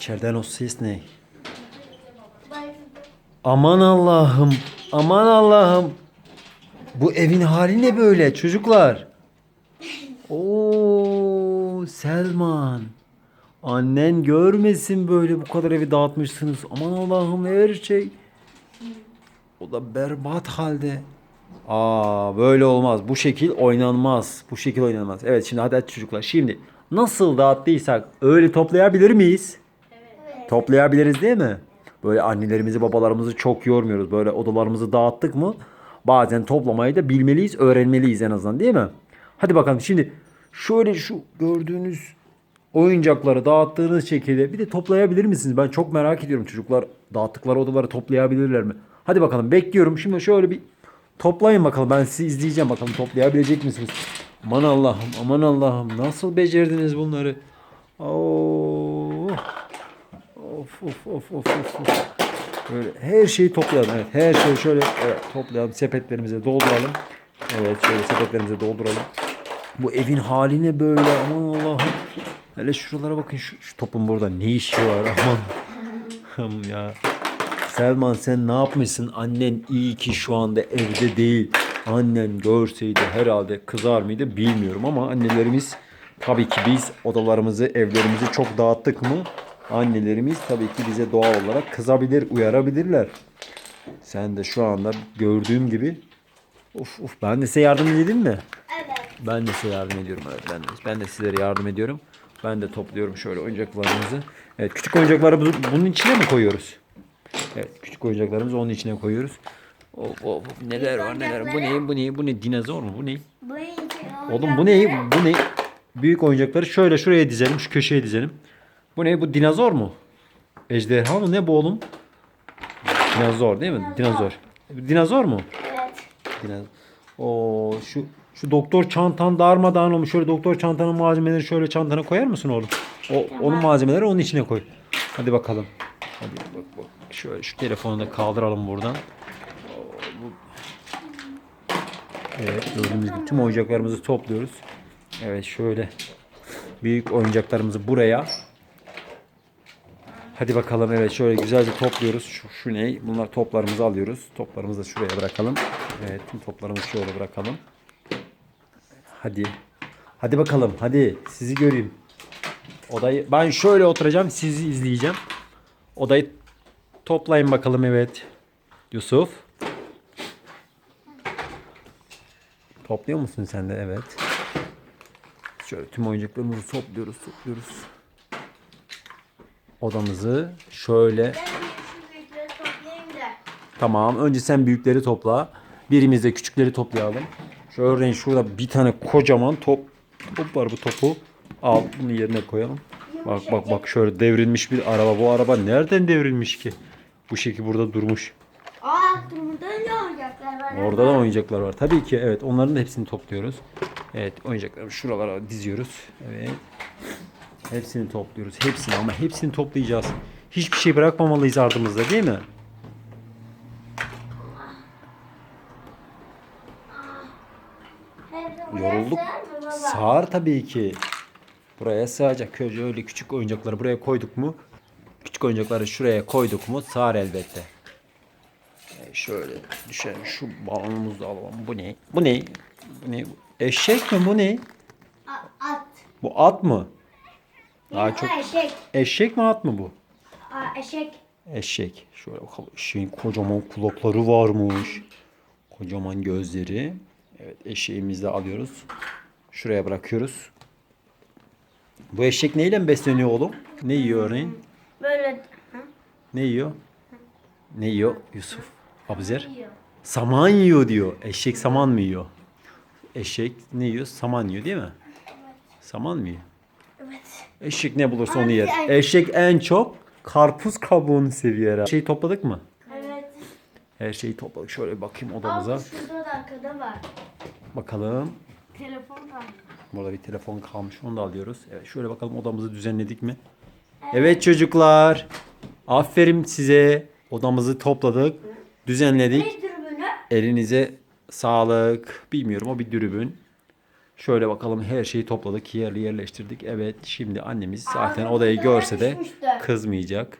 İçeriden o ses ne? Aman Allah'ım. Aman Allah'ım. Bu evin hali ne böyle çocuklar? Oo Selman. Annen görmesin böyle bu kadar evi dağıtmışsınız. Aman Allah'ım her şey. O da berbat halde. Aa böyle olmaz. Bu şekil oynanmaz. Bu şekil oynanmaz. Evet şimdi hadi, hadi çocuklar. Şimdi nasıl dağıttıysak öyle toplayabilir miyiz? Toplayabiliriz değil mi? Böyle annelerimizi babalarımızı çok yormuyoruz. Böyle odalarımızı dağıttık mı bazen toplamayı da bilmeliyiz, öğrenmeliyiz en azından değil mi? Hadi bakalım şimdi şöyle şu gördüğünüz oyuncakları dağıttığınız şekilde bir de toplayabilir misiniz? Ben çok merak ediyorum çocuklar dağıttıkları odaları toplayabilirler mi? Hadi bakalım bekliyorum. Şimdi şöyle bir toplayın bakalım. Ben sizi izleyeceğim bakalım toplayabilecek misiniz? Aman Allah'ım aman Allah'ım nasıl becerdiniz bunları? Oo. Of of of of of. of. Böyle her şeyi toplayalım. Evet her şeyi şöyle evet, toplayalım. Sepetlerimize dolduralım. Evet şöyle sepetlerimize dolduralım. Bu evin haline böyle aman Allah'ım. Hele şuralara bakın şu, şu topun burada ne işi var aman. Ya. Selman sen ne yapmışsın? Annen iyi ki şu anda evde değil. Annen görseydi herhalde kızar mıydı bilmiyorum ama annelerimiz tabii ki biz odalarımızı, evlerimizi çok dağıttık mı? Annelerimiz tabii ki bize doğal olarak kızabilir, uyarabilirler. Sen de şu anda gördüğüm gibi Uf uf ben de size yardım edeyim mi? Evet. Ben de size yardım ediyorum. Evet ben de, ben de sizlere yardım ediyorum. Ben de topluyorum şöyle oyuncaklarımızı. Evet küçük oyuncakları bu- bunun içine mi koyuyoruz? Evet küçük oyuncaklarımızı onun içine koyuyoruz. Of of of, neler var neler. Bu ne bu ne bu ne dinozor mu bu ne? Oğlum bu ne bu ne? Büyük oyuncakları şöyle şuraya dizelim şu köşeye dizelim. Bu ne bu dinozor mu? Ejderha mı ne bu oğlum? Dinozor değil mi? Dinozor. Dinozor mu? Evet. Dinozor. Oo şu şu doktor çantan darmadağın olmuş. Şöyle doktor çantanın malzemeleri şöyle çantana koyar mısın oğlum? O onun malzemeleri onun içine koy. Hadi bakalım. Hadi bak bak. Şöyle şu telefonu da kaldıralım buradan. Evet gördüğümüz gibi tüm oyuncaklarımızı topluyoruz. Evet şöyle büyük oyuncaklarımızı buraya. Hadi bakalım evet şöyle güzelce topluyoruz. Şu, şu ne? Bunlar toplarımızı alıyoruz. Toplarımızı da şuraya bırakalım. Evet tüm toplarımızı şöyle bırakalım. Hadi. Hadi bakalım hadi sizi göreyim. Odayı ben şöyle oturacağım sizi izleyeceğim. Odayı toplayın bakalım evet. Yusuf. Topluyor musun sen de? Evet. Şöyle tüm oyuncaklarımızı topluyoruz, topluyoruz. Odamızı şöyle da. Tamam. Önce sen büyükleri topla. Birimiz de küçükleri toplayalım. Şu örneğin şurada bir tane kocaman top, top var bu topu. Al bunu yerine koyalım. Bak bak bak şöyle devrilmiş bir araba. Bu araba nereden devrilmiş ki? Bu şekil burada durmuş. Aa burada ne oyuncaklar var? Orada da oyuncaklar var. Tabii ki evet onların da hepsini topluyoruz. Evet oyuncakları şuralara diziyoruz. Evet. Hepsini topluyoruz. Hepsini ama hepsini toplayacağız. Hiçbir şey bırakmamalıyız ardımızda değil mi? Yorulduk. Sığar tabii ki. Buraya sığacak. Öyle öyle küçük oyuncakları buraya koyduk mu? Küçük oyuncakları şuraya koyduk mu? Sığar elbette. E, şöyle düşen şu balonumuzu alalım. Bu ne? Bu ne? Bu ne? Eşek mi bu ne? At. Bu at mı? Daha çok Eşek. eşek mi at mı bu? Aa, eşek. Eşek. Şöyle bakalım. Eşeğin kocaman kulakları varmış. Kocaman gözleri. Evet eşeğimizi de alıyoruz. Şuraya bırakıyoruz. Bu eşek neyle besleniyor oğlum? Ne yiyor örneğin? Böyle. Hı? Ne yiyor? Ne yiyor Yusuf? Abuzer? Saman yiyor diyor. Eşek saman mı yiyor? Eşek ne yiyor? Saman yiyor değil mi? Saman mı yiyor? Evet. Eşek ne bulursa onu Abi yer. Eşek en çok karpuz kabuğunu seviyor herhalde. Şeyi topladık mı? Evet. Her şeyi topladık. Şöyle bir bakayım odamıza. şurada da arkada var. Bakalım. Telefon var. Burada bir telefon kalmış. Onu da alıyoruz. Evet şöyle bakalım odamızı düzenledik mi? Evet çocuklar. Aferin size. Odamızı topladık. Düzenledik. Ne dürbünü? Elinize sağlık. Bilmiyorum o bir dürbün. Şöyle bakalım her şeyi topladık, yerli yerleştirdik. Evet şimdi annemiz zaten odayı görse de kızmayacak.